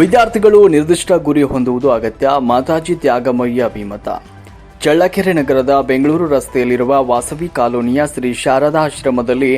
ವಿದ್ಯಾರ್ಥಿಗಳು ನಿರ್ದಿಷ್ಟ ಗುರಿ ಹೊಂದುವುದು ಅಗತ್ಯ. ಮಾತಾಜಿ ತ್ಯಾಗಮಯ್ಯ ಅಭಿಮತ. ಚಳ್ಳಕೆರೆ ನಗರದ ಬೆಂಗಳೂರು ರಸ್ತೆಯಲ್ಲಿರುವ ವಾಸವಿ ಕಾಲೋನಿಯ ಶ್ರೀ ಶಾರದಾ ಆಶ್ರಮದಲ್ಲಿ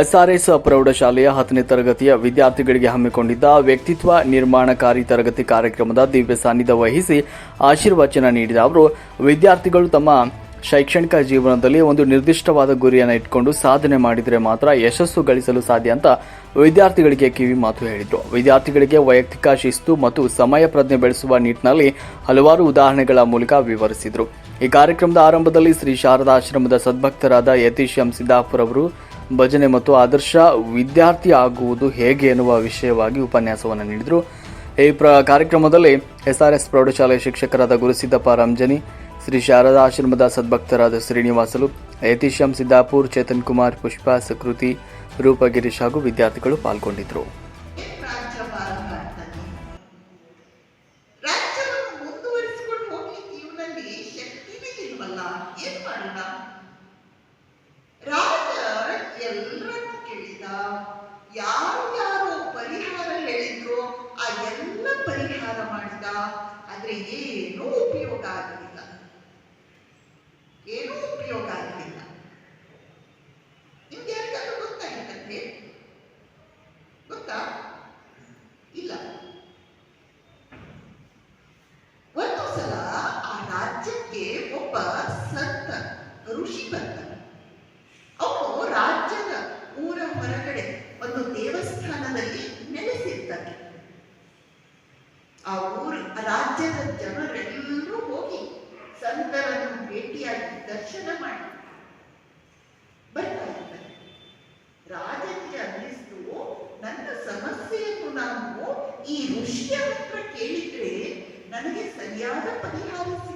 ಎಸ್ಆರ್ಎಸ್ ಪ್ರೌಢಶಾಲೆಯ ಹತ್ತನೇ ತರಗತಿಯ ವಿದ್ಯಾರ್ಥಿಗಳಿಗೆ ಹಮ್ಮಿಕೊಂಡಿದ್ದ ವ್ಯಕ್ತಿತ್ವ ನಿರ್ಮಾಣಕಾರಿ ತರಗತಿ ಕಾರ್ಯಕ್ರಮದ ದಿವ್ಯ ಸಾನ್ನಿಧ್ಯ ವಹಿಸಿ ಆಶೀರ್ವಚನ ನೀಡಿದ ಅವರು, ವಿದ್ಯಾರ್ಥಿಗಳು ತಮ್ಮ ಶೈಕ್ಷಣಿಕ ಜೀವನದಲ್ಲಿ ಒಂದು ನಿರ್ದಿಷ್ಟವಾದ ಗುರಿಯನ್ನು ಇಟ್ಕೊಂಡು ಸಾಧನೆ ಮಾಡಿದರೆ ಮಾತ್ರ ಯಶಸ್ಸು ಗಳಿಸಲು ಸಾಧ್ಯ ಅಂತ ವಿದ್ಯಾರ್ಥಿಗಳಿಗೆ ಕಿವಿ ಮಾತು ಹೇಳಿದರು. ವಿದ್ಯಾರ್ಥಿಗಳಿಗೆ ವೈಯಕ್ತಿಕ ಶಿಸ್ತು ಮತ್ತು ಸಮಯ ಪ್ರಜ್ಞೆ ಬೆಳೆಸುವ ನಿಟ್ಟಿನಲ್ಲಿ ಹಲವಾರು ಉದಾಹರಣೆಗಳ ಮೂಲಕ ವಿವರಿಸಿದರು. ಈ ಕಾರ್ಯಕ್ರಮದ ಆರಂಭದಲ್ಲಿ ಶ್ರೀ ಶಾರದಾ ಆಶ್ರಮದ ಸದ್ಭಕ್ತರಾದ ಯತೀಶ್ ಎಂ ಸಿದ್ದಾಪುರ್ ಅವರು ಭಜನೆ ಮತ್ತು ಆದರ್ಶ ವಿದ್ಯಾರ್ಥಿ ಆಗುವುದು ಹೇಗೆ ಎನ್ನುವ ವಿಷಯವಾಗಿ ಉಪನ್ಯಾಸವನ್ನು ನೀಡಿದರು. ಈ ಪ್ರ ಕಾರ್ಯಕ್ರಮದಲ್ಲಿ ಎಸ್ ಆರ್ ಎಸ್ ಪ್ರೌಢಶಾಲೆಯ ಶಿಕ್ಷಕರಾದ ಗುರುಸಿದ್ದಪ್ಪ ರಂಜನಿ ಶ್ರೀ ಶಾರದಾ ಆಶ್ರಮದ ಸದ್ಭಕ್ತರಾದ ಶ್ರೀನಿವಾಸಲು ಯತೀಶಂ ಸಿದ್ದಾಪುರ್, ಚೇತನ್ ಕುಮಾರ್, ಪುಷ್ಪಾ, ಸಕೃತಿ ರೂಪಗಿರೀಶ್ ಹಾಗೂ ವಿದ್ಯಾರ್ಥಿಗಳು ಪಾಲ್ಗೊಂಡಿದ್ದರು. ಪರಿಹಾರ ಏನೂ ಉಪಯೋಗ ಆಗಲಿಲ್ಲ ಏನೂ ಉಪಯೋಗ ಆಗಲಿಲ್ಲ ನಿಮ್ಗೆ ಯಾರಿಗಾದ್ರೂ ಗೊತ್ತಾಗಿತ್ತಂತೆ ಗೊತ್ತಾ ಇಲ್ಲ ಒಂದು ಸಲ ಆ ರಾಜ್ಯಕ್ಕೆ ಒಬ್ಬ ಸಂತ, ಋಷಿ ಬರ್ತಾನೆ ಅವನು ರಾಜ್ಯದ ಊರ ಹೊರಗಡೆ ಒಂದು ದೇವಸ್ಥಾನದಲ್ಲಿ ನೆಲೆಸಿರ್ತಾನೆ. ಆ ಊರು, ರಾಜ್ಯದ ಜನರೆಲ್ಲರೂ ಹೋಗಿ ಸಂತರನ್ನು ಭೇಟಿಯಾಗಿ ದರ್ಶನ ಮಾಡಿ. ಬರ್ತಾ ಇರ್ತಾರೆ ಅನ್ನಿಸ್ತು, ನನ್ನ ಸಮಸ್ಯೆಯನ್ನು ನಾನು ಈ ಋಷಿಯ ಹತ್ರ ಕೇಳಿದ್ರೆ ನನಗೆ ಸರಿಯಾದ ಪರಿಹಾರ ಸಿಗ್ಬಹುದು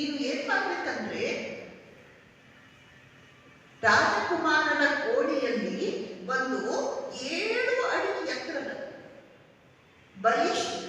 ನೀನು ಏನ್ ಮಾಡ್ಬೇಕಂದ್ರೆ ರಾಜಕುಮಾರನ ಕೋಣೆಯಲ್ಲಿ ಒಂದು ಏಳು ಅಡಿ ಎತ್ತರದ ಬಲಿಷ್ಠನಾದ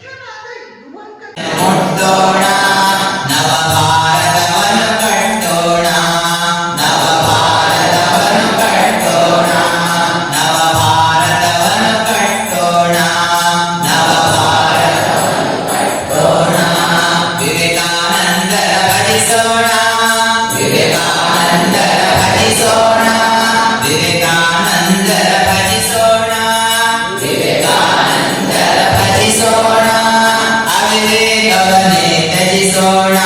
ಕಾಲುವೆ ಕವನೆ ತರಿಸೋಣ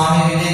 Swami, we